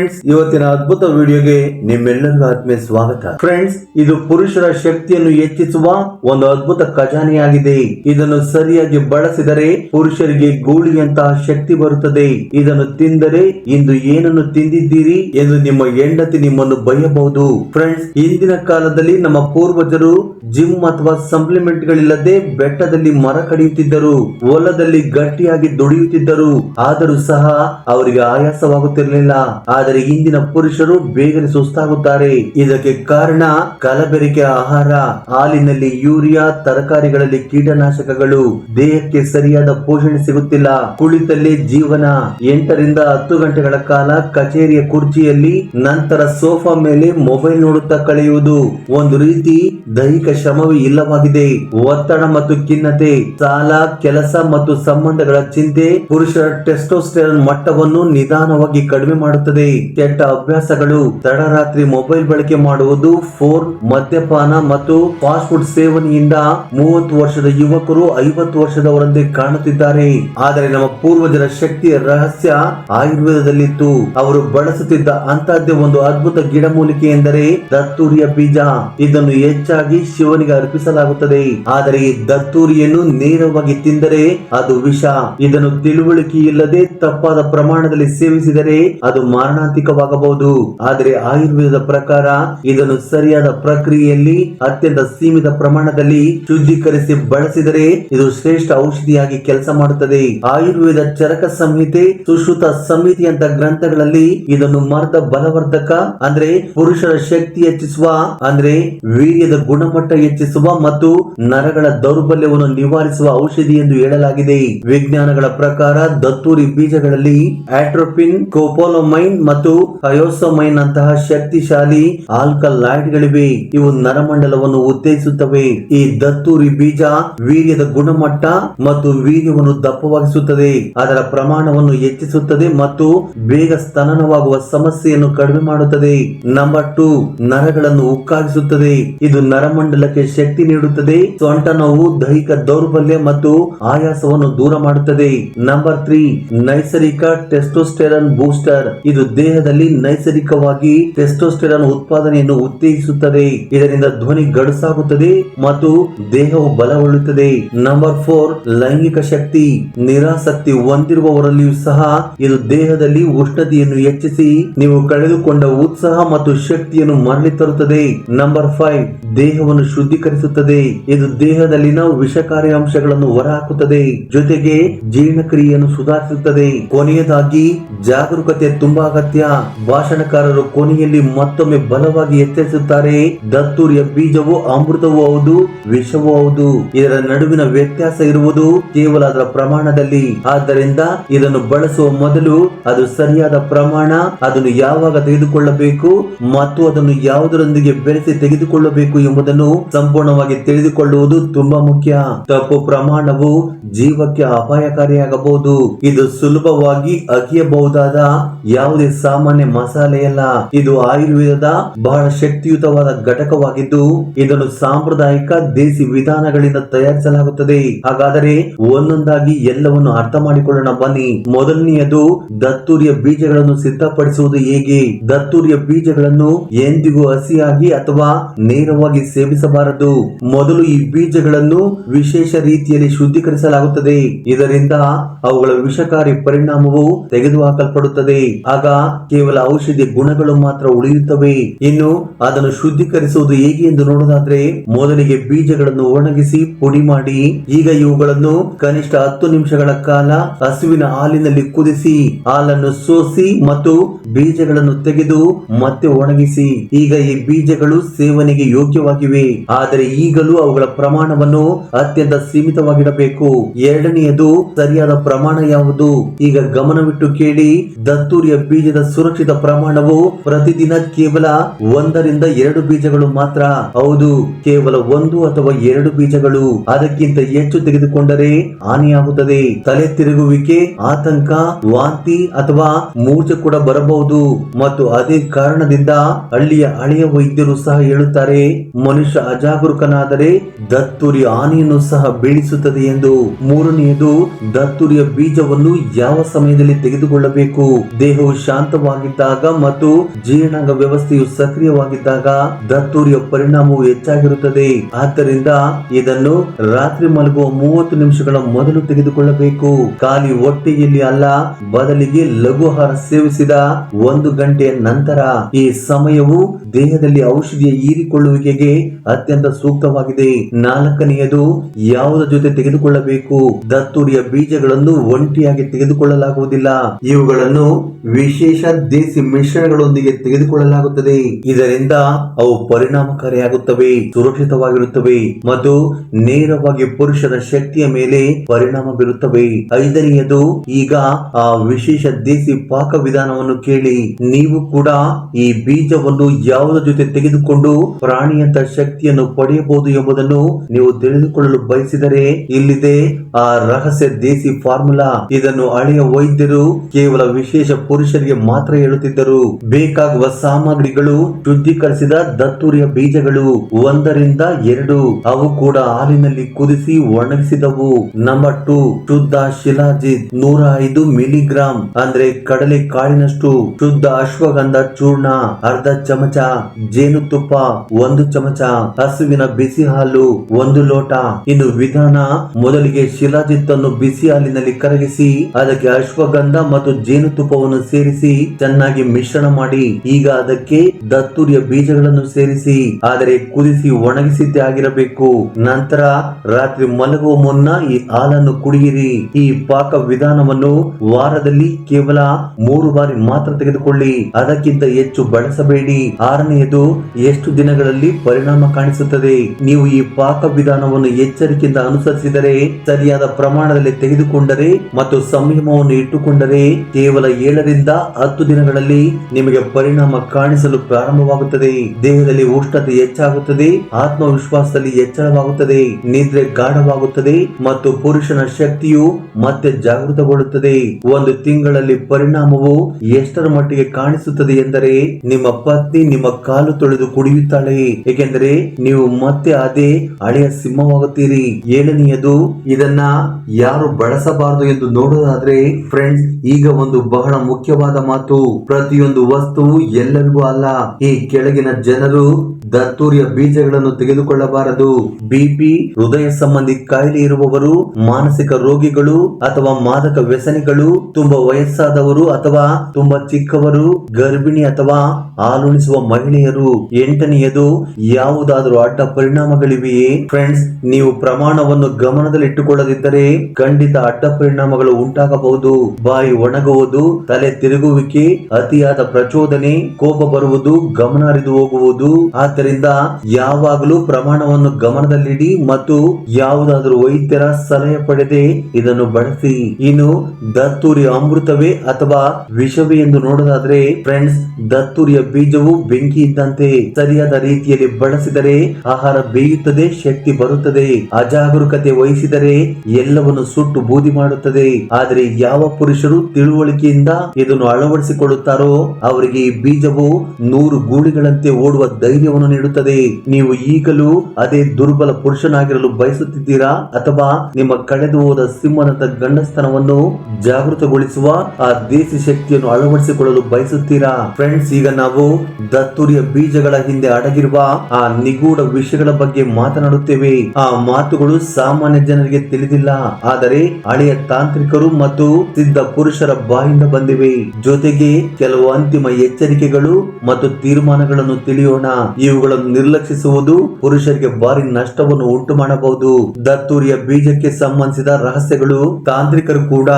Friends ಇವತ್ತಿನ ಅದ್ಭುತ ವಿಡಿಯೋಗೆ ನಿಮ್ಮೆಲ್ಲರಿಗೂ ಆತ್ಮೀಯ ಸ್ವಾಗತ. ಫ್ರೆಂಡ್ಸ್ ಇದು ಪುರುಷರ ಶಕ್ತಿಯನ್ನು ಹೆಚ್ಚಿಸುವ ಒಂದು ಅದ್ಭುತ ಖಜಾನೆಯಾಗಿದೆ. ಇದನ್ನು ಸರಿಯಾಗಿ ಬಳಸಿದರೆ ಪುರುಷರಿಗೆ ಗೂಳಿಯಂತಹ ಶಕ್ತಿ ಬರುತ್ತದೆ. ಇದನ್ನು ತಿಂದರೆ ಇಂದು ಏನನ್ನು ತಿಂದಿದ್ದೀರಿ ಎಂದು ನಿಮ್ಮ ಹೆಂಡತಿ ನಿಮ್ಮನ್ನು ಬಯ್ಯಬಹುದು ಫ್ರೆಂಡ್ಸ್ ಇಂದಿನ ಕಾಲದಲ್ಲಿ ನಮ್ಮ ಪೂರ್ವಜರು ಜಿಮ್ ಅಥವಾ ಸಪ್ಲಿಮೆಂಟ್ ಗಳಿಲ್ಲದೆ ಬೆಟ್ಟದಲ್ಲಿ ಮರ ಕಡಿಯುತ್ತಿದ್ದರು. ಹೊಲದಲ್ಲಿ ಗಟ್ಟಿಯಾಗಿ ದುಡಿಯುತ್ತಿದ್ದರು. ಆದರೂ ಸಹ ಅವರಿಗೆ ಆಯಾಸವಾಗುತ್ತಿರಲಿಲ್ಲ. ಆದರೆ ಇಂದಿನ ಪುರುಷರು ಬೇಗನೆ ಸುಸ್ತಾಗುತ್ತಾರೆ. ಇದಕ್ಕೆ ಕಾರಣ ಕಲಬೆರಕೆ ಆಹಾರ, ಹಾಲಿನಲ್ಲಿ ಯೂರಿಯಾ, ತರಕಾರಿಗಳಲ್ಲಿ ಕೀಟನಾಶಕಗಳು. ದೇಹಕ್ಕೆ ಸರಿಯಾದ ಪೋಷಣೆ ಸಿಗುತ್ತಿಲ್ಲ. ಕುಳಿತಲ್ಲೇ ಜೀವನ. ಎಂಟರಿಂದ ಹತ್ತು ಗಂಟೆಗಳ ಕಾಲ ಕಚೇರಿಯ ಕುರ್ಚಿಯಲ್ಲಿ, ನಂತರ ಸೋಫಾ ಮೇಲೆ ಮೊಬೈಲ್ ನೋಡುತ್ತಾ ಕಳೆಯುವುದು. ಒಂದು ರೀತಿ ದೈಹಿಕ ಶ್ರಮವೇ ಇಲ್ಲವಾಗಿದೆ. ಒತ್ತಡ ಮತ್ತು ಖಿನ್ನತೆ, ಸಾಲ, ಕೆಲಸ ಮತ್ತು ಸಂಬಂಧಗಳ ಚಿಂತೆ, ಪುರುಷರ ಟೆಸ್ಟೋಸ್ಟೆರಾನ್ ಮಟ್ಟವನ್ನು ನಿಧಾನವಾಗಿ ಕಡಿಮೆ ಮಾಡುತ್ತದೆ. ಕೆಟ್ಟ ಅಭ್ಯಾಸಗಳು. ತಡರಾತ್ರಿ ಮೊಬೈಲ್ ಬಳಕೆ ಮಾಡುವುದು, ಫೋನ್, ಮದ್ಯಪಾನ ಮತ್ತು ಫಾಸ್ಟ್ ಫುಡ್ ಸೇವನೆಯಿಂದ ಮೂವತ್ತು ವರ್ಷದ ಯುವಕರು ಐವತ್ತು ವರ್ಷದವರಂತೆ ಕಾಣುತ್ತಿದ್ದಾರೆ. ಆದರೆ ನಮ್ಮ ಪೂರ್ವಜರ ಶಕ್ತಿಯ ರಹಸ್ಯ ಆಯುರ್ವೇದದಲ್ಲಿತ್ತು. ಅವರು ಬಳಸುತ್ತಿದ್ದ ಅಂತಹದ್ದೇ ಒಂದು ಅದ್ಭುತ ಗಿಡಮೂಲಿಕೆ ಎಂದರೆ ದತ್ತೂರಿಯ ಬೀಜ. ಇದನ್ನು ಹೆಚ್ಚಾಗಿ ಶಿವನಿಗೆ ಅರ್ಪಿಸಲಾಗುತ್ತದೆ. ಆದರೆ ಈ ದತ್ತೂರಿಯನ್ನು ನೇರವಾಗಿ ತಿಂದರೆ ಅದು ವಿಷ. ಇದನ್ನು ತಿಳುವಳಿಕೆ ಇಲ್ಲದೆ ತಪ್ಪಾದ ಪ್ರಮಾಣದಲ್ಲಿ ಸೇವಿಸಿದರೆ ಅದು ಮಾರಣಾಂತಿಕವಾಗಬಹುದು ಆದರೆ ಆಯುರ್ವೇದದ ಪ್ರಕಾರ ಇದನ್ನು ಸರಿಯಾದ ಪ್ರಕ್ರಿಯೆಯಲ್ಲಿ ಅತ್ಯಂತ ಸೀಮಿತ ಪ್ರಮಾಣದಲ್ಲಿ ಶುದ್ಧೀಕರಿಸಿ ಬಳಸಿದರೆ ಇದು ಶ್ರೇಷ್ಠ ಔಷಧಿಯಾಗಿ ಕೆಲಸ ಮಾಡುತ್ತದೆ. ಆಯುರ್ವೇದ ಚರಕ ಸಂಹಿತೆ, ಸುಶ್ರುತ ಸಂಹಿತೆಯಂತ ಗ್ರಂಥಗಳಲ್ಲಿ ಇದನ್ನು ಮರ್ದ ಬಲವರ್ಧಕ, ಅಂದ್ರೆ ಪುರುಷರ ಶಕ್ತಿ ಹೆಚ್ಚಿಸುವ, ಅಂದ್ರೆ ವೀರ್ಯದ ಗುಣಮಟ್ಟ ಹೆಚ್ಚಿಸುವ ಮತ್ತು ನರಗಳ ದೌರ್ಬಲ್ಯವನ್ನು ನಿವಾರಿಸುವ ಔಷಧಿ ಎಂದು ಹೇಳಲಾಗಿದೆ. ವಿಜ್ಞಾನಗಳ ಪ್ರಕಾರ ದತ್ತೂರಿ ಬೀಜಗಳಲ್ಲಿ ಆಟ್ರೋಪಿನ್, ಕೋಪೋಲೋಮೈನ್ ಮತ್ತು ಹಯೋಸೋಮೈನ್ ಅಂತಹ ಶಕ್ತಿಶಾಲಿ ಆಲ್ಕಲಾಯ್ಡ್ ಗಳಿವೆ ಇವು ನರಮಂಡಲವನ್ನು ಉತ್ತೇಜಿಸುತ್ತವೆ. ಈ ದತ್ತೂರಿ ಬೀಜ ವೀರ್ಯದ ಗುಣಮಟ್ಟ ಮತ್ತು ವೀರ್ಯವನ್ನು ದಪ್ಪವಾಗಿಸುತ್ತದೆ. ಅದರ ಪ್ರಮಾಣವನ್ನು ಹೆಚ್ಚಿಸುತ್ತದೆ ಮತ್ತು ಬೇಗ ಸ್ತನನವಾಗುವ ಸಮಸ್ಯೆಯನ್ನು ಕಡಿಮೆ ಮಾಡುತ್ತದೆ. ನಂಬರ್ ಟು ನರಗಳನ್ನು ಉಕ್ಕಾಗಿಸುತ್ತದೆ. ಇದು ನರಮಂಡಲಕ್ಕೆ ಶಕ್ತಿ ನೀಡುತ್ತದೆ. ಸೊಂಟ ನೋವು, ದೈಹಿಕ ದೌರ್ಬಲ್ಯ ಮತ್ತು ಆಯಾಸವನ್ನು ದೂರ ಮಾಡುತ್ತದೆ. ನಂಬರ್ ತ್ರೀ ನೈಸರ್ಗಿಕ ಟೆಸ್ಟೋಸ್ಟೆರನ್ ಬೂಸ್ಟರ್ ಇದು ದೇಹದಲ್ಲಿ ನೈಸರ್ಗಿಕವಾಗಿ ಟೆಸ್ಟೋಸ್ಟೆರಾನ್ ಉತ್ಪಾದನೆಯನ್ನು ಉತ್ತೇಜಿಸುತ್ತದೆ. ಇದರಿಂದ ಧ್ವನಿ ಗಡಸಾಗುತ್ತದೆ ಮತ್ತು ದೇಹವು ಬಲಗೊಳ್ಳುತ್ತದೆ. ನಂಬರ್ ಫೋರ್ ಲೈಂಗಿಕ ಶಕ್ತಿ. ನಿರಾಸಕ್ತಿ ಹೊಂದಿರುವವರಲ್ಲಿಯೂ ಸಹ ಇದು ದೇಹದಲ್ಲಿ ಉಷ್ಣತೆಯನ್ನು ಹೆಚ್ಚಿಸಿ ನೀವು ಕಳೆದುಕೊಂಡ ಉತ್ಸಾಹ ಮತ್ತು ಶಕ್ತಿಯನ್ನು ಮರಳಿ ತರುತ್ತದೆ. ನಂಬರ್ ಫೈವ್ ದೇಹವನ್ನು ಶುದ್ಧೀಕರಿಸುತ್ತದೆ. ಇದು ದೇಹದಲ್ಲಿನ ವಿಷಕಾರಿ ಅಂಶಗಳನ್ನು ಹೊರಹಾಕುತ್ತದೆ. ಜೊತೆಗೆ ಜೀರ್ಣಕ್ರಿಯೆಯನ್ನು ಸುಧಾರಿಸುತ್ತದೆ. ಕೊನೆಯದಾಗಿ ಜಾಗರೂಕತೆ ತುಂಬಾ ಅಗತ್ಯ. ಭಾಷಣಕಾರರು ಕೊನೆಯಲ್ಲಿ ಮತ್ತೊಮ್ಮೆ ಬಲವಾಗಿ ಎಚ್ಚರಿಸುತ್ತಾರೆ. ದತ್ತೂರಿಯ ಬೀಜವು ಅಮೃತವೂ ಹೌದು, ವಿಷವೂ ಹೌದು. ಇದರ ನಡುವಿನ ವ್ಯತ್ಯಾಸ ಇರುವುದು ಕೇವಲ ಅದರ ಪ್ರಮಾಣದಲ್ಲಿ. ಆದ್ದರಿಂದ ಇದನ್ನು ಬಳಸುವ ಮೊದಲು ಅದು ಸರಿಯಾದ ಪ್ರಮಾಣ, ಅದನ್ನು ಯಾವಾಗ ತೆಗೆದುಕೊಳ್ಳಬೇಕು ಮತ್ತು ಅದನ್ನು ಯಾವುದರೊಂದಿಗೆ ಬೆರೆಸಿ ತೆಗೆದುಕೊಳ್ಳಬೇಕು ಎಂಬುದನ್ನು ಸಂಪೂರ್ಣವಾಗಿ ತಿಳಿದುಕೊಳ್ಳುವುದು ತುಂಬಾ ಮುಖ್ಯ. ತಪ್ಪು ಪ್ರಮಾಣವು ಜೀವಕ್ಕೆ ಅಪಾಯಕಾರಿಯಾಗಬಹುದು. ಇದು ಸುಲಭವಾಗಿ ಅಗಿಯಬಹುದಾದ ಯಾವುದೇ ಸಾಮಾನ್ಯ ಮಸಾಲೆಯಲ್ಲ ಇದು ಆಯುರ್ವೇದದ ಬಹಳ ಶಕ್ತಿಯುತವಾದ ಘಟಕವಾಗಿದ್ದು, ಇದನ್ನು ಸಾಂಪ್ರದಾಯಿಕ ದೇಸಿ ವಿಧಾನಗಳಿಂದ ತಯಾರಿಸಲಾಗುತ್ತದೆ. ಹಾಗಾದರೆ ಒಂದೊಂದಾಗಿ ಎಲ್ಲವನ್ನು ಅರ್ಥ ಮಾಡಿಕೊಳ್ಳೋಣ ಬನ್ನಿ. ಮೊದಲನೆಯದು, ದತ್ತೂರಿಯ ಬೀಜಗಳನ್ನು ಸಿದ್ಧಪಡಿಸುವುದು ಹೇಗೆ? ದತ್ತೂರಿಯ ಬೀಜಗಳನ್ನು ಎಂದಿಗೂ ಹಸಿಯಾಗಿ ಅಥವಾ ನೇರವಾಗಿ ಸೇವಿಸಬಾರದು. ಮೊದಲು ಈ ಬೀಜಗಳನ್ನು ವಿಶೇಷ ರೀತಿಯಲ್ಲಿ ಶುದ್ಧೀಕರಿಸಲಾಗುತ್ತದೆ. ಇದರಿಂದ ಅವುಗಳ ವಿಷಕಾರಿ ಪರಿಣಾಮವು ತೆಗೆದುಹಾಕಲ್ಪಡುತ್ತದೆ. ಆಗ ಕೇವಲ ಔಷಧಿ ಗುಣಗಳು ಮಾತ್ರ ಉಳಿಯುತ್ತವೆ. ಇನ್ನು ಅದನ್ನು ಶುದ್ಧೀಕರಿಸುವುದು ಹೇಗೆ ಎಂದು ನೋಡೋದಾದ್ರೆ ಮೊದಲಿಗೆ ಬೀಜಗಳನ್ನು ಒಣಗಿಸಿ ಪುಡಿ ಮಾಡಿ, ಈಗ ಇವುಗಳನ್ನು ಕನಿಷ್ಠ ಹತ್ತು ನಿಮಿಷಗಳ ಕಾಲ ಹಸುವಿನ ಹಾಲಿನಲ್ಲಿ ಕುದಿಸಿ, ಹಾಲನ್ನು ಸೋಸಿ ಮತ್ತು ಬೀಜಗಳನ್ನು ತೆಗೆದು ಮತ್ತೆ ಒಣಗಿಸಿ. ಈಗ ಈ ಬೀಜಗಳು ಸೇವನೆಗೆ ಯೋಗ್ಯವಾಗಿವೆ. ಆದರೆ ಈಗಲೂ ಅವುಗಳ ಪ್ರಮಾಣವನ್ನು ಅತ್ಯಂತ ಸೀಮಿತವಾಗಿಡಬೇಕು. ಎರಡನೆಯದು ಸರಿಯಾದ ಪ್ರಮಾಣ ಯಾವುದು? ಈಗ ಗಮನವಿಟ್ಟು ಕೇಳಿ, ದತ್ತೂರಿಯ ಬೀಜದ ಸುರಕ್ಷಿತ ಪ್ರಮಾಣವು ಪ್ರತಿದಿನ ಕೇವಲ ಒಂದರಿಂದ ಎರಡು ಬೀಜಗಳು ಮಾತ್ರ. ಹೌದು, ಕೇವಲ ಒಂದು ಅಥವಾ ಎರಡು ಬೀಜಗಳು. ಅದಕ್ಕಿಂತ ಹೆಚ್ಚು ತೆಗೆದುಕೊಂಡರೆ ಹಾನಿಯಾಗುತ್ತದೆ. ತಲೆ ತಿರುಗುವಿಕೆ, ಆತಂಕ, ವಾಂತಿ ಅಥವಾ ಮೂರ್ಛೆ ಕೂಡ ಬರಬಹುದು. ಮತ್ತು ಅದೇ ಕಾರಣದಿಂದ ಹಳ್ಳಿಯ ಹಳೆಯ ವೈದ್ಯರು ಸಹ ಹೇಳುತ್ತಾರೆ, ಮನುಷ್ಯ ಅಜಾಗರೂಕನಾದರೆ ದತ್ತುರಿ ಹಾನಿಯನ್ನು ಸಹ ಬೀಳಿಸುತ್ತದೆ ಎಂದು. ಮೂರನೆಯದು, ದತ್ತುರಿಯ ಬೀಜವನ್ನು ಯಾವ ಸಮಯದಲ್ಲಿ ತೆಗೆದುಕೊಳ್ಳಬೇಕು? ದೇಹವು ಶಾಂತಿ ಶಾಂತವಾಗಿದ್ದಾಗ ಮತ್ತು ಜೀರ್ಣಾಂಗ ವ್ಯವಸ್ಥೆಯು ಸಕ್ರಿಯವಾಗಿದ್ದಾಗ ದತ್ತೂರಿಯ ಪರಿಣಾಮವು ಹೆಚ್ಚಾಗಿರುತ್ತದೆ. ಆದ್ದರಿಂದ ಇದನ್ನು ರಾತ್ರಿ ಮಲಗುವ ಮೂವತ್ತು ನಿಮಿಷಗಳ ಮೊದಲು ತೆಗೆದುಕೊಳ್ಳಬೇಕು. ಖಾಲಿ ಹೊಟ್ಟೆಯಲ್ಲಿ ಅಲ್ಲ, ಬದಲಿಗೆ ಲಘು ಆಹಾರ ಸೇವಿಸಿದ ಒಂದು ಗಂಟೆಯ ನಂತರ ಈ ಸಮಯವು ದೇಹದಲ್ಲಿ ಔಷಧಿಯ ಹೀರಿಕೊಳ್ಳುವಿಕೆಗೆ ಅತ್ಯಂತ ಸೂಕ್ತವಾಗಿದೆ. ನಾಲ್ಕನೆಯದು ಯಾವುದರ ಜೊತೆ ತೆಗೆದುಕೊಳ್ಳಬೇಕು? ದತ್ತೂರಿಯ ಬೀಜಗಳನ್ನು ಒಂಟಿಯಾಗಿ ತೆಗೆದುಕೊಳ್ಳಲಾಗುವುದಿಲ್ಲ. ಇವುಗಳನ್ನು ವಿಶೇಷ ದೇಸಿ ಮಿಶ್ರಣಗಳೊಂದಿಗೆ ತೆಗೆದುಕೊಳ್ಳಲಾಗುತ್ತದೆ. ಇದರಿಂದ ಅವು ಪರಿಣಾಮಕಾರಿಯಾಗುತ್ತವೆ, ಸುರಕ್ಷಿತವಾಗಿರುತ್ತವೆ ಮತ್ತು ನೇರವಾಗಿ ಪುರುಷನ ಶಕ್ತಿಯ ಮೇಲೆ ಪರಿಣಾಮ ಬೀರುತ್ತವೆ. ಐದನೆಯದು, ಈಗ ಆ ವಿಶೇಷ ದೇಸಿ ಪಾಕ ವಿಧಾನವನ್ನು ಕೇಳಿ. ನೀವು ಕೂಡ ಈ ಬೀಜವನ್ನು ಯಾವುದರ ಜೊತೆ ತೆಗೆದುಕೊಂಡು ಪ್ರಾಣಿಯಂತ ಶಕ್ತಿಯನ್ನು ಪಡೆಯಬಹುದು ಎಂಬುದನ್ನು ನೀವು ತಿಳಿದುಕೊಳ್ಳಲು ಬಯಸಿದರೆ ಇಲ್ಲಿದೆ ಆ ರಹಸ್ಯ ದೇಸಿ ಫಾರ್ಮುಲಾ. ಇದನ್ನು ಹಳೆಯ ವೈದ್ಯರು ಕೇವಲ ವಿಶೇಷ ಪುರುಷರಿಗೆ ಮಾತ್ರ ಹೇಳುತ್ತಿದ್ದರು. ಬೇಕಾಗುವ ಸಾಮಗ್ರಿಗಳು ಶುದ್ಧೀಕರಿಸಿದ ದತ್ತೂರಿಯ ಬೀಜಗಳು ಒಂದರಿಂದ ಎರಡು. ಅವು ಕೂಡ ಹಾಲಿನಲ್ಲಿ ಕುದಿಸಿ ಒಣಗಿಸಿದವು. ನಂಬರ್ ಟು ಶುದ್ಧ ಶಿಲಾಜಿತ್ ನೂರ ಐದು ಮಿಲಿಗ್ರಾಂ, ಅಂದ್ರೆ ಕಡಲೆ ಕಾಳಿನಷ್ಟು. ಶುದ್ಧ ಅಶ್ವಗಂಧ ಚೂರ್ಣ, ಅರ್ಧ ಚಮಚ ಜೇನುತುಪ್ಪ ಒಂದು ಚಮಚ, ಹಸುವಿನ ಬಿಸಿ ಹಾಲು, ಒಂದು ಲೋಟ. ಇನ್ನು ವಿಧಾನ, ಮೊದಲಿಗೆ ಶಿಲಾಜಿತ್ ಅನ್ನು ಬಿಸಿ ಹಾಲಿನಲ್ಲಿ ಕರಗಿಸಿ, ಅದಕ್ಕೆ ಅಶ್ವಗಂಧ ಮತ್ತು ಜೇನುತುಪ್ಪವನ್ನು ಸೇರಿಸಿ ಚೆನ್ನಾಗಿ ಮಿಶ್ರಣ ಮಾಡಿ, ಈಗ ಅದಕ್ಕೆ ದತ್ತೂರಿಯ ಬೀಜಗಳನ್ನು ಸೇರಿಸಿ, ಆದರೆ ಕುದಿಸಿ ಒಣಗಿಸಿದ್ದೇ ಆಗಿರಬೇಕು. ನಂತರ ರಾತ್ರಿ ಮಲಗುವ ಮುನ್ನ ಈ ಹಾಲನ್ನು ಕುಡಿಯಿರಿ. ಈ ಪಾಕ ವಿಧಾನವನ್ನು ವಾರದಲ್ಲಿ ಕೇವಲ ಮೂರು ಬಾರಿ ಮಾತ್ರ ತೆಗೆದುಕೊಳ್ಳಿ. ಅದಕ್ಕಿಂತ ಹೆಚ್ಚು ಬಳಸಬೇಡಿ. ಆರನೆಯದು, ಎಷ್ಟು ದಿನಗಳಲ್ಲಿ ಪರಿಣಾಮ ಕಾಣಿಸುತ್ತದೆ? ನೀವು ಈ ಪಾಕ ವಿಧಾನವನ್ನು ಎಚ್ಚರಿಕೆಯಿಂದ ಅನುಸರಿಸಿದರೆ, ಸರಿಯಾದ ಪ್ರಮಾಣದಲ್ಲಿ ತೆಗೆದುಕೊಂಡರೆ ಮತ್ತು ಸಂಯಮವನ್ನು ಇಟ್ಟುಕೊಂಡರೆ ಕೇವಲ ಏಳರಿಂದ ಹತ್ತು ದಿನಗಳಲ್ಲಿ ನಿಮಗೆ ಪರಿಣಾಮ ಕಾಣಿಸಲು ಪ್ರಾರಂಭವಾಗುತ್ತದೆ. ದೇಹದಲ್ಲಿ ಉಷ್ಣತೆ ಹೆಚ್ಚಾಗುತ್ತದೆ, ಆತ್ಮವಿಶ್ವಾಸದಲ್ಲಿ ಹೆಚ್ಚಳವಾಗುತ್ತದೆ, ನಿದ್ರೆ ಗಾಢವಾಗುತ್ತದೆ ಮತ್ತು ಪುರುಷನ ಶಕ್ತಿಯು ಮತ್ತೆ ಜಾಗೃತಗೊಳ್ಳುತ್ತದೆ. ಒಂದು ತಿಂಗಳಲ್ಲಿ ಪರಿಣಾಮವು ಎಷ್ಟರ ಮಟ್ಟಿಗೆ ಕಾಣಿಸುತ್ತದೆ ಎಂದರೆ ನಿಮ್ಮ ಪತ್ನಿ ನಿಮ್ಮ ಕಾಲು ತೊಳೆದು ಕುಡಿಯುತ್ತಾಳೆ. ಏಕೆಂದರೆ ನೀವು ಮತ್ತೆ ಅದೇ ಹಳೆಯ ಸಿಂಹವಾಗುತ್ತೀರಿ. ಏಳನೆಯದು, ಇದನ್ನ ಯಾರು ಬಳಸಬಾರದು ಎಂದು ನೋಡೋದಾದ್ರೆ ಫ್ರೆಂಡ್ಸ್ ಈಗ ಒಂದು ಬಹಳ ಮುಖ್ಯವಾದ ಮಾತು ಪ್ರತಿಯೊಂದು ವಸ್ತುವು ಎಲ್ಲರಿಗೂ ಅಲ್ಲ. ಈ ಕೆಳಗಿನ ಜನರು ದತ್ತೂರಿಯ ಬೀಜಗಳನ್ನು ತೆಗೆದುಕೊಳ್ಳಬಾರದು. ಬಿಪಿ ಹೃದಯ ಸಂಬಂಧಿ ಕಾಯಿಲೆ ಇರುವವರು, ಮಾನಸಿಕ ರೋಗಿಗಳು ಅಥವಾ ಮಾದಕ ವ್ಯಸನಿಗಳು, ತುಂಬಾ ವಯಸ್ಸಾದವರು ಅಥವಾ ತುಂಬಾ ಚಿಕ್ಕವರು, ಗರ್ಭಿಣಿ ಅಥವಾ ಹಾಲುಣಿಸುವ ಮಹಿಳೆಯರು. ಎಂಟನೆಯದು ಯಾವುದಾದರೂ ಅಡ್ಡ ಪರಿಣಾಮಗಳಿವೆಯೇ? ಫ್ರೆಂಡ್ಸ್ ನೀವು ಪ್ರಮಾಣವನ್ನು ಗಮನದಲ್ಲಿಟ್ಟುಕೊಳ್ಳದಿದ್ದರೆ ಖಂಡಿತ ಅಡ್ಡ ಪರಿಣಾಮಗಳು ಉಂಟಾಗಬಹುದು. ಬಾಯಿ ಒಣಗುವುದು, ತಲೆ ತಿರುಗುವಿಕೆ ಅತಿಯಾದ ಪ್ರಚೋದನೆ, ಕೋಪ ಬರುವುದು ಗಮನ ಹರಿದು ಹೋಗುವುದು. ಆದ್ದರಿಂದ ಯಾವಾಗಲೂ ಪ್ರಮಾಣವನ್ನು ಗಮನದಲ್ಲಿಡಿ ಮತ್ತು ಯಾವುದಾದರೂ ವೈದ್ಯರ ಸಲಹೆ ಪಡೆದೆ ಇದನ್ನು ಬಳಸಿ. ಇನ್ನು ದತ್ತೂರಿ ಅಮೃತವೇ ಅಥವಾ ವಿಷವೇ ಎಂದು ನೋಡೋದಾದ್ರೆ ಫ್ರೆಂಡ್ಸ್ ದತ್ತೂರಿಯ ಬೀಜವು ಬೆಂಕಿ ಇದ್ದಂತೆ ಸರಿಯಾದ ರೀತಿಯಲ್ಲಿ ಬಳಸಿದರೆ ಆಹಾರ ಬೇಯುತ್ತದೆ, ಶಕ್ತಿ ಬರುತ್ತದೆ. ಅಜಾಗರೂಕತೆ ವಹಿಸಿದರೆ ಎಲ್ಲವನ್ನು ಸುಟ್ಟು ಬೂದಿ ಮಾಡುತ್ತದೆ. ಆದರೆ ಯಾವ ಪುರುಷರು ತಿಳುವಳಿಕೆಯಿಂದ ಇದನ್ನು ಅಳವಡಿಸಿಕೊಳ್ಳುತ್ತಾರೋ? ಅವರಿಗೆ ಈ ಬೀಜವು ನೂರು ಗೂಳಿಗಳಂತೆ ಓಡುವ ಧೈರ್ಯವನ್ನು ನೀಡುತ್ತದೆ. ನೀವು ಈಗಲೂ ಅದೇ ದುರ್ಬಲ ಪುರುಷನಾಗಿರಲು ಬಯಸುತ್ತಿದ್ದೀರಾ? ಅಥವಾ ನಿಮ್ಮ ಕಳೆದು ಹೋದ ಸಿಂಹನಂತ ಗಂಡಸ್ತನವನ್ನು ಜಾಗೃತಗೊಳಿಸುವ ಆ ದೇಸಿ ಶಕ್ತಿಯನ್ನು ಅಳವಡಿಸಿಕೊಳ್ಳಲು ಬಯಸುತ್ತೀರಾ? ಫ್ರೆಂಡ್ಸ್, ಈಗ ನಾವು ದತ್ತುರಿಯ ಬೀಜಗಳ ಹಿಂದೆ ಅಡಗಿರುವ ಆ ನಿಗೂಢ ವಿಷಯಗಳ ಬಗ್ಗೆ ಮಾತನಾಡುತ್ತೇವೆ. ಆ ಮಾತುಗಳು ಸಾಮಾನ್ಯ ಜನರಿಗೆ ತಿಳಿದಿಲ್ಲ. ಆದರೆ ಹಳೆಯ ತಾಂತ್ರಿಕರು ಮತ್ತು ಸಿದ್ಧ ಪುರುಷರ ಬಾಯಿಂದ ಬಂದಿವೆ. ಜೊತೆಗೆ ಕೆಲವು ಅಂತಿಮ ಎಚ್ಚರಿಕೆಗಳು ಮತ್ತು ತೀರ್ಮಾನಗಳನ್ನು ತಿಳಿಯೋಣ. ಇವುಗಳನ್ನು ನಿರ್ಲಕ್ಷಿಸುವುದು ಪುರುಷರಿಗೆ ಭಾರಿ ನಷ್ಟವನ್ನು ಉಂಟು ಮಾಡಬಹುದು ದತ್ತೂರಿಯ ಬೀಜಕ್ಕೆ ಸಂಬಂಧಿಸಿದ ರಹಸ್ಯಗಳು ತಾಂತ್ರಿಕರು ಕೂಡ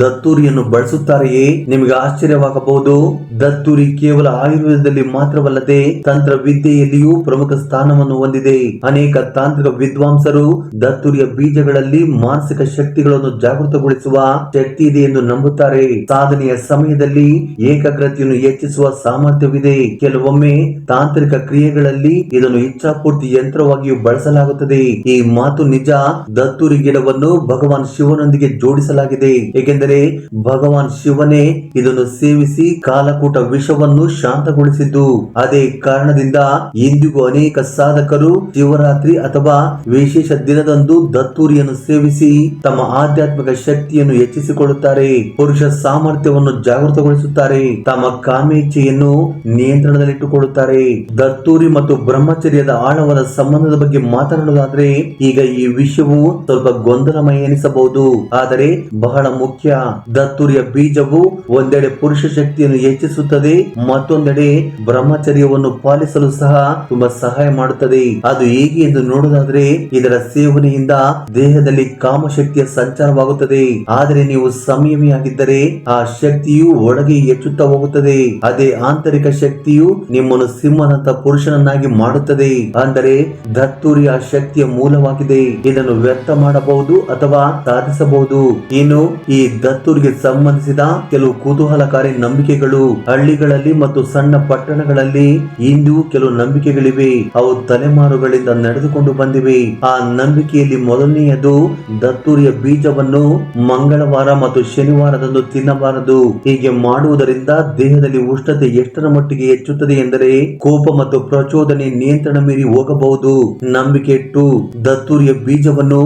ದತ್ತೂರಿಯನ್ನು ಬಳಸುತ್ತಾರೆಯೇ? ನಿಮಗೆ ಆಶ್ಚರ್ಯವಾಗಬಹುದು. ದತ್ತೂರಿ ಕೇವಲ ಆಯುರ್ವೇದದಲ್ಲಿ ಮಾತ್ರವಲ್ಲದೆ ತಂತ್ರ ವಿದ್ಯೆಯಲ್ಲಿಯೂ ಪ್ರಮುಖ ಸ್ಥಾನವನ್ನು ಹೊಂದಿದೆ. ಅನೇಕ ತಾಂತ್ರಿಕ ವಿದ್ವಾಂಸರು ದತ್ತೂರಿಯ ಬೀಜಗಳಲ್ಲಿ ಮಾನಸಿಕ ಶಕ್ತಿಗಳನ್ನು ಜಾಗೃತಗೊಳಿಸುವ ಶಕ್ತಿ ಇದೆ ಎಂದು ನಂಬುತ್ತಾರೆ. ಸಾಧನೆಯ ಸಮಯದಲ್ಲಿ ಏಕಾಗ್ರತೆಯನ್ನು ಹೆಚ್ಚಿಸುವ ಸಾಮರ್ಥ್ಯವಿದೆ. ಕೆಲವೊಮ್ಮೆ ತಾಂತ್ರಿಕ ಕ್ರಿಯೆಗಳಲ್ಲಿ ಇದನ್ನು ಇಚ್ಛಾಪೂರ್ತಿ ಯಂತ್ರವಾಗಿಯೂ ಬಳಸಲಾಗುತ್ತದೆ. ಈ ಮಾತು ನಿಜ. ದತ್ತೂರಿ ಗಿಡವನ್ನು ಭಗವಾನ್ ಶಿವನೊಂದಿಗೆ ಜೋಡಿಸಲಾಗಿದೆ. ಏಕೆಂದರೆ ಭಗವಾನ್ ಶಿವನೇ ಇದನ್ನು ಸೇವಿಸಿ ಕಾಲಕೂಟ ವಿಷವನ್ನು ಶಾಂತಗೊಳಿಸಿದ್ದು. ಅದೇ ಕಾರಣದಿಂದ ಇಂದಿಗೂ ಅನೇಕ ಸಾಧಕರು ಶಿವರಾತ್ರಿ ಅಥವಾ ವಿಶೇಷ ದಿನದಂದು ದತ್ತೂರಿಯನ್ನು ಸೇವಿಸಿ ತಮ್ಮ ಆಧ್ಯಾತ್ಮಿಕ ಶಕ್ತಿಯನ್ನು ಹೆಚ್ಚಿಸಿಕೊಳ್ಳುತ್ತಾರೆ. ಪುರುಷ ಸಾಮರ್ಥ್ಯವನ್ನು ಜಾಗೃತಗೊಳಿಸುತ್ತಾರೆ ತಮ್ಮ ಕಾಮೇಚ್ಛೆಯನ್ನು ನಿಯಂತ್ರಣದಲ್ಲಿಟ್ಟುಕೊಳ್ಳುತ್ತಾರೆ. ದತ್ತೂರಿ ಮತ್ತು ಬ್ರಹ್ಮಚರ್ಯದ ಆಳವಾದ ಸಂಬಂಧದ ಬಗ್ಗೆ ಮಾತನಾಡುವುದಾದ್ರೆ, ಈಗ ಈ ವಿಷಯವು ಸ್ವಲ್ಪ ಗೊಂದಲಮಯ ಎನಿಸಬಹುದು. ಆದರೆ ಬಹಳ ಮುಖ್ಯ. ದತ್ತೂರಿಯ ಬೀಜವು ಒಂದೆಡೆ ಪುರುಷ ಶಕ್ತಿಯನ್ನು ಹೆಚ್ಚಿಸುತ್ತದೆ, ಮತ್ತೊಂದೆಡೆ ಬ್ರಹ್ಮಚರ್ಯವನ್ನು ಪಾಲಿಸಲು ಸಹ ತುಂಬಾ ಸಹಾಯ ಮಾಡುತ್ತದೆ. ಅದು ಹೇಗೆ ಎಂದು ನೋಡುವುದಾದ್ರೆ, ಇದರ ಸೇವನೆಯಿಂದ ದೇಹದಲ್ಲಿ ಕಾಮಶಕ್ತಿಯ ಸಂಚಾರವಾಗುತ್ತದೆ. ಆದರೆ ನೀವು ಸಂಯಮಿಯಾಗಿದ್ದರೆ, ಆ ಶಕ್ತಿಯು ಒಳಗೆ ಹೆಚ್ಚುತ್ತಾ ಹೋಗುತ್ತದೆ. ಅದೇ ಆಂತರಿಕ ಶಕ್ತಿಯು ನಿಮ್ಮನ್ನು ಸಿಂಹನಂತ ಪುರುಷನನ್ನಾಗಿ ಮಾಡುತ್ತದೆ. ಅಂದರೆ ದತ್ತೂರಿ ಆ ಶಕ್ತಿಯ ಮೂಲವಾಗಿದೆ. ಇದನ್ನು ವ್ಯರ್ಥ ಮಾಡಬಹುದು ಅಥವಾ ಸಾಧಿಸಬಹುದು. ಇನ್ನು ಈ ದತ್ತೂರಿಗೆ ಸಂಬಂಧಿಸಿದ ಕೆಲವು ಕುತೂಹಲಕಾರಿ ನಂಬಿಕೆಗಳು ಹಳ್ಳಿಗಳಲ್ಲಿ ಮತ್ತು ಸಣ್ಣ ಪಟ್ಟಣಗಳಲ್ಲಿ ಇಂದು ಕೆಲವು ನಂಬಿಕೆಗಳಿವೆ. ಅವು ತಲೆಮಾರುಗಳಿಂದ ನಡೆದುಕೊಂಡು ಬಂದಿವೆ. ಆ ನಂಬಿಕೆಯಲ್ಲಿ ಮೊದಲನೆಯದು ದತ್ತೂರಿಯ ಬೀಜವನ್ನು ಮಂಗಳವಾರ ಮತ್ತು ಶನಿವಾರದಂದು ತಿನ್ನಬಾರದು. ಹೀಗೆ ಮಾಡುವುದರಿಂದ ದೇಹದಲ್ಲಿ ಉಷ್ಣತೆ ಎಷ್ಟರ ಮಟ್ಟಿಗೆ ಹೆಚ್ಚುತ್ತದೆ ಎಂದರೆ ಕೋಪ ಮತ್ತು ಪ್ರಚೋದನೆ ನಿಯಂತ್ರಣ ಮೀರಿ ಹೋಗಬಹುದು. ನಂಬಿಕೆ ಇಟ್ಟು ದತ್ತೂರಿಯ ಬೀಜವನ್ನು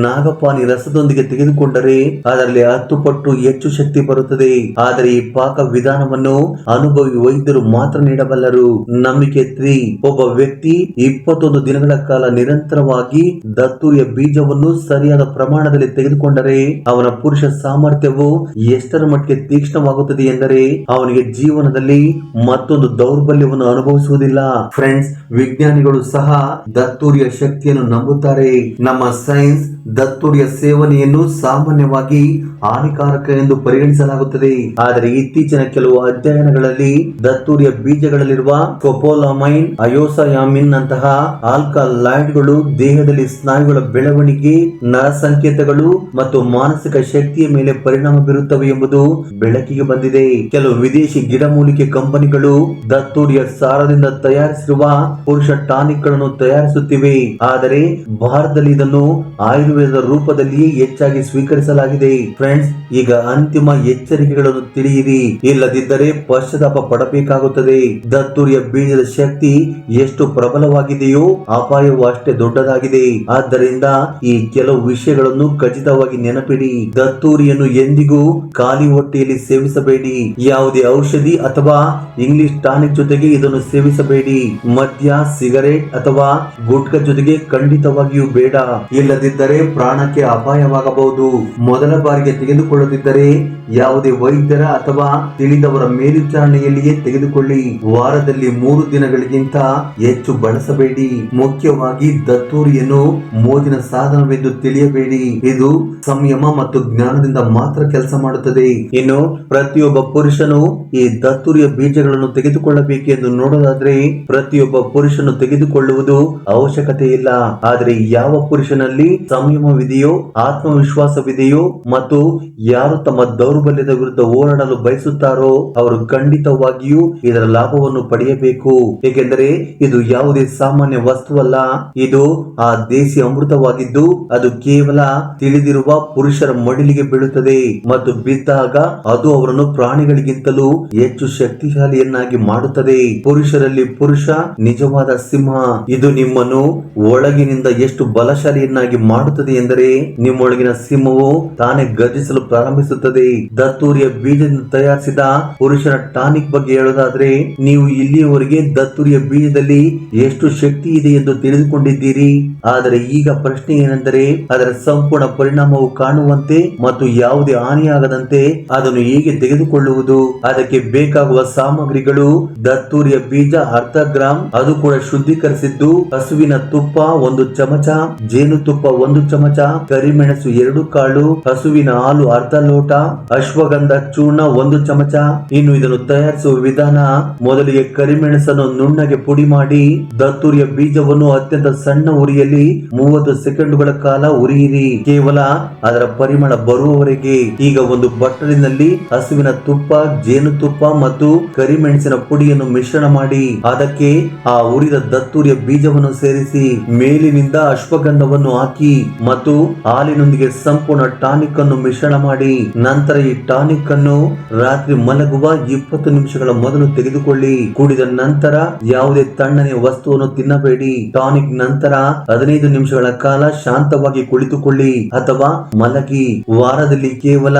ನಾಗಪಾನಿ ರಸದೊಂದಿಗೆ ತೆಗೆದುಕೊಂಡರೆ ಅದರಲ್ಲಿ ಹತ್ತು ಪಟ್ಟು ಹೆಚ್ಚು ಶಕ್ತಿ ಬರುತ್ತದೆ. ಆದರೆ ಈ ಪಾಕ ವಿಧಾನವನ್ನು ಅನುಭವಿ ವೈದ್ಯರು ಮಾತ್ರ ನೀಡಬಲ್ಲರು. ನಂಬಿಕೆ ತ್ರೀ ಒಬ್ಬ ವ್ಯಕ್ತಿ ಇಪ್ಪತ್ತೊಂದು ದಿನಗಳ ಕಾಲ ನಿರಂತರವಾಗಿ ದತ್ತೂರಿಯ ಬೀಜವನ್ನು ಸರಿಯಾದ ಪ್ರಮಾಣದಲ್ಲಿ ತೆಗೆದುಕೊಂಡರೆ ಅವನ ಪುರುಷ ಸಾಮರ್ಥ್ಯವು ಎಷ್ಟರ ಮಟ್ಟಿಗೆ ತೀಕ್ಷ್ಣವಾಗುತ್ತದೆ ಎಂದರೆ ಅವನಿಗೆ ಜೀವನದಲ್ಲಿ ಮತ್ತೊಂದು ದೌರ್ಬಲ್ಯವನ್ನು ಅನುಭವಿಸುವುದಿಲ್ಲ. ಫ್ರೆಂಡ್ಸ್ ವಿಜ್ಞಾನಿಗಳು ಸಹ ದತ್ತೂರಿಯ ಶಕ್ತಿಯನ್ನು ನಂಬುತ್ತಾರೆ. ನಮ್ಮ ಸೈನ್ಸ್ ದತ್ತೂರಿಯ ಸೇವನೆಯನ್ನು ಸಾಮಾನ್ಯವಾಗಿ ಹಾನಿಕಾರಕ ಎಂದು ಪರಿಗಣಿಸಲಾಗುತ್ತದೆ. ಆದರೆ ಇತ್ತೀಚಿನ ಕೆಲವು ಅಧ್ಯಯನಗಳಲ್ಲಿ ದತ್ತೂರಿಯ ಬೀಜಗಳಲ್ಲಿರುವ ಕೊಪೋಲಾಮೈನ್, ಅಯೋಸಯಾಮಿನ್ ನಂತಹ ಆಲ್ಕಲಾಯ್ಡ್ಗಳು ದೇಹದಲ್ಲಿ ಸ್ನಾಯುಗಳ ಬೆಳವಣಿಗೆ ನರ ಸಂಕೇತಗಳು ಮತ್ತು ಮಾನಸಿಕ ಶಕ್ತಿಯ ಮೇಲೆ ಪರಿಣಾಮ ಬೀರುತ್ತವೆ ಎಂಬುದು ಬೆಳಕಿಗೆ ಬಂದಿದೆ. ಕೆಲವು ವಿದೇಶಿ ಗಿಡಮೂಲಿಕೆ ಕಂಪನಿಗಳು ದತ್ತೂರಿಯ ಸಾರದಿಂದ ತಯಾರಿಸಿರುವ ಪುರುಷ ಟಾನಿಕ್ಗಳನ್ನು ತಯಾರಿಸುತ್ತಿವೆ. ಆದರೆ ಭಾರತದಲ್ಲಿ ಇದನ್ನು ಆಯುರ್ವೇದ ರೂಪದಲ್ಲಿಯೇ ಹೆಚ್ಚಾಗಿ ಸ್ವೀಕರಿಸಲಾಗಿದೆ. ಫ್ರೆಂಡ್ಸ್ ಈಗ ಅಂತಿಮ ಎಚ್ಚರಿಕೆಗಳನ್ನು ತಿಳಿಯಿರಿ. ಇಲ್ಲದಿದ್ದರೆ ಪಶ್ಚಾತ್ತಾಪ ಪಡಬೇಕಾಗುತ್ತದೆ. ದತ್ತೂರಿಯ ಬೀಜದ ಶಕ್ತಿ ಎಷ್ಟು ಪ್ರಬಲವಾಗಿದೆಯೋ ಅಪಾಯವು ಅಷ್ಟೇ ದೊಡ್ಡದಾಗಿದೆ. ಆದ್ದರಿಂದ ಈ ಕೆಲವು ವಿಷಯಗಳನ್ನು ಖಚಿತವಾಗಿ ನೆನಪಿಡಿ. ದತ್ತೂರಿಯನ್ನು ಎಂದಿಗೂ ಖಾಲಿ ಹೊಟ್ಟೆಯಲ್ಲಿ ಸೇವಿಸಬೇಡಿ. ಯಾವುದೇ ಔಷಧಿ ಅಥವಾ ಇಂಗ್ಲಿಷ್ ಟಾನಿಕ್ ಜೊತೆಗೆ ಇದನ್ನು ಸೇವಿಸಬೇಡಿ. ಮದ್ಯ, ಸಿಗರೇಟ್ ಅಥವಾ ಗುಟ್ಕ ಜೊತೆಗೆ ಖಂಡಿತವಾಗಿಯೂ ಬೇಡ. ಇಲ್ಲದಿದ್ದರೆ ಪ್ರಾಣಕ್ಕೆ ಅಪಾಯವಾಗಬಹುದು. ಮೊದಲ ಬಾರಿಗೆ ತೆಗೆದುಕೊಳ್ಳದಿದ್ದರೆ ಯಾವುದೇ ವೈದ್ಯರ ಅಥವಾ ತಿಳಿದವರ ಮೇಲ್ವಿಚಾರಣೆಯಲ್ಲಿಯೇ ತೆಗೆದುಕೊಳ್ಳಿ. ವಾರದಲ್ಲಿ ಮೂರು ದಿನಗಳಿಗಿಂತ ಹೆಚ್ಚು ಬಳಸಬೇಡಿ. ಮುಖ್ಯವಾಗಿ ದತ್ತೂರಿಯನ್ನು ಮೋಜಿನ ಸಾಧನವೆಂದು ತಿಳಿಯಬೇಡಿ. ಇದು ಸಂಯಮ ಮತ್ತು ಜ್ಞಾನದಿಂದ ಮಾತ್ರ ಕೆಲಸ ಮಾಡುತ್ತದೆ. ಇನ್ನು ಪ್ರತಿಯೊಬ್ಬ ಪುರುಷನು ಈ ದತ್ತೂರಿಯ ಬೀಜಗಳನ್ನು ತೆಗೆದುಕೊಳ್ಳಬೇಕೆಂದು ನೋಡೋದಾದ್ರೆ ಪ್ರತಿಯೊಬ್ಬ ಪುರುಷನು ತೆಗೆದುಕೊಳ್ಳುವುದು ಅವಶ್ಯಕತೆ ಇಲ್ಲ ಆದರೆ ಯಾವ ಪುರುಷನಲ್ಲಿ ಸಂಯಮವಿದೆಯೋ ಆತ್ಮವಿಶ್ವಾಸವಿದೆಯೋ ಮತ್ತು ಯಾರು ತಮ್ಮ ದೌರ್ಬಲ್ಯದ ವಿರುದ್ಧ ಹೋರಾಡಲು ಬಯಸುತ್ತಾರೋ ಅವರು ಖಂಡಿತವಾಗಿಯೂ ಇದರ ಲಾಭವನ್ನು ಪಡೆಯಬೇಕು. ಏಕೆಂದರೆ ಇದು ಯಾವುದೇ ಸಾಮಾನ್ಯ ವಸ್ತುವಲ್ಲ. ಇದು ಆ ದೇಸಿ ಅಮೃತವಾಗಿದ್ದು, ಅದು ಕೇವಲ ತಿಳಿದಿರುವ ಪುರುಷರ ಮಡಿಲಿಗೆ ಬೀಳುತ್ತದೆ ಮತ್ತು ಬಿದ್ದಾಗ ಅದು ಅವರನ್ನು ಪ್ರಾಣಿಗಳಿಗಿಂತಲೂ ಹೆಚ್ಚು ಶಕ್ತಿಶಾಲಿಯನ್ನಾಗಿ ಮಾಡುತ್ತದೆ. ಪುರುಷರಲ್ಲಿ ಪುರುಷ, ನಿಜವಾದ ಸಿಂಹ. ಇದು ನಿಮ್ಮನ್ನು ಒಳಗಿನಿಂದ ಎಷ್ಟು ಬಲಶಾಲಿಯನ್ನಾಗಿ ಮಾಡುತ್ತದೆ ಎಂದರೆ ನಿಮ್ಮೊಳಗಿನ ಸಿಂಹವು ತಾನೇ ಗರ್ಜಿಸಲು ಪ್ರಾರಂಭಿಸುತ್ತದೆ. ದತ್ತೂರಿಯ ಬೀಜದಿಂದ ತಯಾರಿಸಿದ ಪುರುಷನ ಟಾನಿಕ್ ಬಗ್ಗೆ ಹೇಳೋದಾದ್ರೆ ನೀವು ಇಲ್ಲಿಯವರೆಗೆ ದತ್ತೂರಿಯ ಬೀಜದಲ್ಲಿ ಎಷ್ಟು ಶಕ್ತಿ ಇದೆ ಎಂದು ತಿಳಿದುಕೊಂಡಿದ್ದೀರಿ? ಆದರೆ ಈಗ ಪ್ರಶ್ನೆ ಏನೆಂದರೆ, ಅದರ ಸಂಪೂರ್ಣ ಪರಿಣಾಮವು ಕಾಣುವಂತೆ ಮತ್ತು ಯಾವುದೇ ಹಾನಿಯಾಗದಂತೆ ಅದನ್ನು ಹೇಗೆ ತೆಗೆದುಕೊಳ್ಳುವುದು? ಅದಕ್ಕೆ ಬೇಕಾಗುವ ಸಾಮಗ್ರಿಗಳು ದತ್ತೂರಿಯ ಬೀಜ ಅರ್ಧ ಗ್ರಾಂ ಅದು ಕೂಡ ಶುದ್ಧೀಕರಿಸಿದ್ದು ಹಸುವಿನ ತುಪ್ಪ ಒಂದು ಚಮಚ, ಜೇನುತುಪ್ಪ ಒಂದು ಚಮಚ, ಕರಿಮೆಣಸು ಎರಡು ಕಾಳು, ಹಸುವಿನ ಹಾಲು ಅರ್ಧ ಲೋಟ, ಅಶ್ವಗಂಧ ಚೂರ್ಣ ಒಂದು ಚಮಚ. ಇನ್ನು ಇದನ್ನು ತಯಾರಿಸುವ ವಿಧಾನ, ಮೊದಲಿಗೆ ಕರಿಮೆಣಸನ್ನು ನುಣ್ಣಗೆ ಪುಡಿ ಮಾಡಿ ದತ್ತೂರಿಯ ಬೀಜವನ್ನು ಅತ್ಯಂತ ಸಣ್ಣ ಉರಿಯಲ್ಲಿ ಮೂವತ್ತು ಸೆಕೆಂಡುಗಳ ಕಾಲ ಉರಿಯಿರಿ. ಕೇವಲ ಅದರ ಪರಿಮಳ ಬರುವವರೆಗೆ. ಈಗ ಒಂದು ಬಟ್ಟಲಿನಲ್ಲಿ ಹಸುವಿನ ತುಪ್ಪ, ಜೇನುತುಪ್ಪ ಮತ್ತು ಕರಿಮೆಣಸಿನ ಪುಡಿಯನ್ನು ಮಿಶ್ರಣ ಮಾಡಿ, ಅದಕ್ಕೆ ಆ ಉರಿದ ದತ್ತೂರಿಯ ಬೀಜವನ್ನು ಸೇರಿಸಿ, ಮೇಲಿನಿಂದ ಅಶ್ವಗಂಧವನ್ನು ಹಾಕಿ ಮತ್ತು ಹಾಲಿನೊಂದಿಗೆ ಸಂಪೂರ್ಣ ಟಾನಿಕ್ ಅನ್ನು ಮಿಶ್ರಣ ಮಾಡಿ, ನಂತರ ಈ ಟಾನಿಕ್ ಅನ್ನು ರಾತ್ರಿ ಮಲಗುವ ಇಪ್ಪತ್ತು ನಿಮಿಷಗಳ ಮೊದಲು ತೆಗೆದುಕೊಳ್ಳಿ. ಕುಡಿದ ನಂತರ ಯಾವುದೇ ತಣ್ಣನೆಯ ವಸ್ತುವನ್ನು ತಿನ್ನಬೇಡಿ. ಟಾನಿಕ್ ನಂತರ ಹದಿನೈದು ನಿಮಿಷಗಳ ಕಾಲ ಶಾಂತವಾಗಿ ಕುಳಿತುಕೊಳ್ಳಿ ಅಥವಾ ಮಲಗಿ. ವಾರದಲ್ಲಿ ಕೇವಲ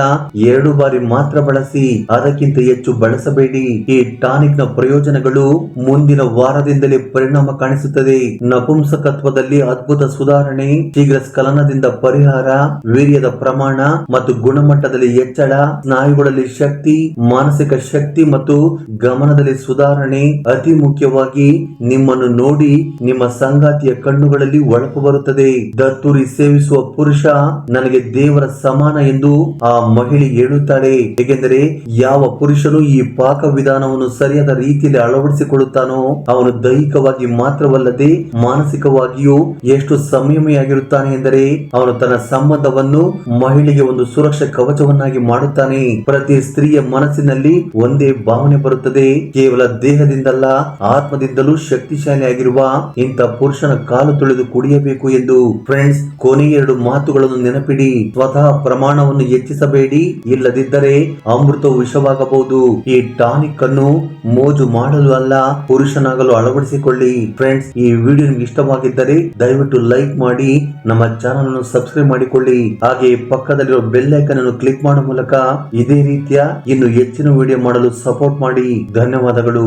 ಎರಡು ಬಾರಿ ಮಾತ್ರ ಬಳಸಿ, ಅದಕ್ಕಿಂತ ಹೆಚ್ಚು ಬಳಸಬೇಡಿ. ಈ ಟಾನಿಕ್ನ ಪ್ರಯೋಜನಗಳು ಮುಂದಿನ ವಾರದಿಂದಲೇ ಪರಿಣಾಮ ಕಾಣಿಸುತ್ತದೆ. ನಪುಂಸಕತ್ವದಲ್ಲಿ ಅದ್ಭುತ ಸುಧಾರಣೆ ಶೀಘ್ರ ಸ್ಖಲನದಿಂದ ಪರಿಹಾರ, ವೀರ್ಯದ ಪ್ರಮಾಣ ಮತ್ತು ಗುಣಮಟ್ಟದಲ್ಲಿ ಹೆಚ್ಚಳ, ಸ್ನಾಯುಗಳಲ್ಲಿ ಶಕ್ತಿ, ಮಾನಸಿಕ ಶಕ್ತಿ ಮತ್ತು ಗಮನದಲ್ಲಿ ಸುಧಾರಣೆ ಅತಿ ಮುಖ್ಯವಾಗಿ ನಿಮ್ಮನ್ನು ನೋಡಿ ನಿಮ್ಮ ಸಂಗಾತಿಯ ಕಣ್ಣುಗಳಲ್ಲಿ ಒಳಪು ಬರುತ್ತದೆ. ದತ್ತೂರಿ ಸೇವಿಸುವ ಪುರುಷ ನನಗೆ ದೇವರ ಸಮಾನ ಎಂದು ಆ ಮಹಿಳೆ ಹೇಳುತ್ತಾಳೆ. ಏಕೆಂದರೆ ಯಾವ ಪುರುಷನು ಈ ಪಾಕ ವಿಧಾನವನ್ನು ಸರಿಯಾದ ರೀತಿಯಲ್ಲಿ ಅಳವಡಿಸಿಕೊಳ್ಳುತ್ತಾನೋ, ಅವನು ದೈಹಿಕವಾಗಿ ಮಾತ್ರವಲ್ಲದೆ ಮಾನಸಿಕವಾಗಿಯೂ ಎಷ್ಟು ಸಂಯಮಿಯಾಗಿರುತ್ತಾನೆ ಎಂದರೆ ಅವನು ತನ್ನ ಸಂಬಂಧವನ್ನು ಮಹಿಳೆಗೆ ಒಂದು ಸುರಕ್ಷಾ ಕವಚವನ್ನಾಗಿ ಮಾಡುತ್ತಾನೆ. ಪ್ರತಿ ಸ್ತ್ರೀಯ ಮನಸ್ಸಿನಲ್ಲಿ ಒಂದೇ ಭಾವನೆ ಬರುತ್ತದೆ. ಕೇವಲ ದೇಹದಿಂದಲ್ಲ, ಆತ್ಮದಿಂದಲೂ ಶಕ್ತಿಶಾಲಿಯಾಗಿರುವ ಇಂಥ ಪುರುಷನ ಕಾಲು ತೊಳೆದು ಕುಡಿಯಬೇಕು ಎಂದು ಫ್ರೆಂಡ್ಸ್ ಕೊನೆಯ ಎರಡು ಮಾತುಗಳನ್ನು ನೆನಪಿಡಿ. ಸ್ವತಃ ಪ್ರಮಾಣವನ್ನು ಹೆಚ್ಚಿಸಬೇಡಿ. ಇಲ್ಲದಿದ್ದರೆ ಅಮೃತವು ವಿಷವಾಗಬಹುದು. ಈ ಟಾನಿಕ್ ಅನ್ನು ಮೋಜು ಮಾಡಲು ಅಲ್ಲ, ಪುರುಷನಾಗಲು ಅಳವಡಿಸಿಕೊಳ್ಳಿ. ಫ್ರೆಂಡ್ಸ್, ಈ ವಿಡಿಯೋ ನಿಮ್ಗೆ ಇಷ್ಟವಾಗಿದ್ದರೆ ದಯವಿಟ್ಟು ಲೈಕ್ ಮಾಡಿ. ನಮ್ಮ ಚಾನಲ್ ಅನ್ನು ಸಬ್ಸ್ಕ್ರೈಬ್ ಮಾಡಿಕೊಳ್ಳಿ. ಹಾಗೆ ಪಕ್ಕದಲ್ಲಿರುವ ಬೆಲ್ ಐಕನ್ ಅನ್ನು ಕ್ಲಿಕ್ ಮಾಡುವ ಮೂಲಕ ಇದೇ ರೀತಿಯ ಇನ್ನು ಹೆಚ್ಚಿನ ವಿಡಿಯೋ ಮಾಡಲು ಸಪೋರ್ಟ್ ಮಾಡಿ. ಧನ್ಯವಾದಗಳು.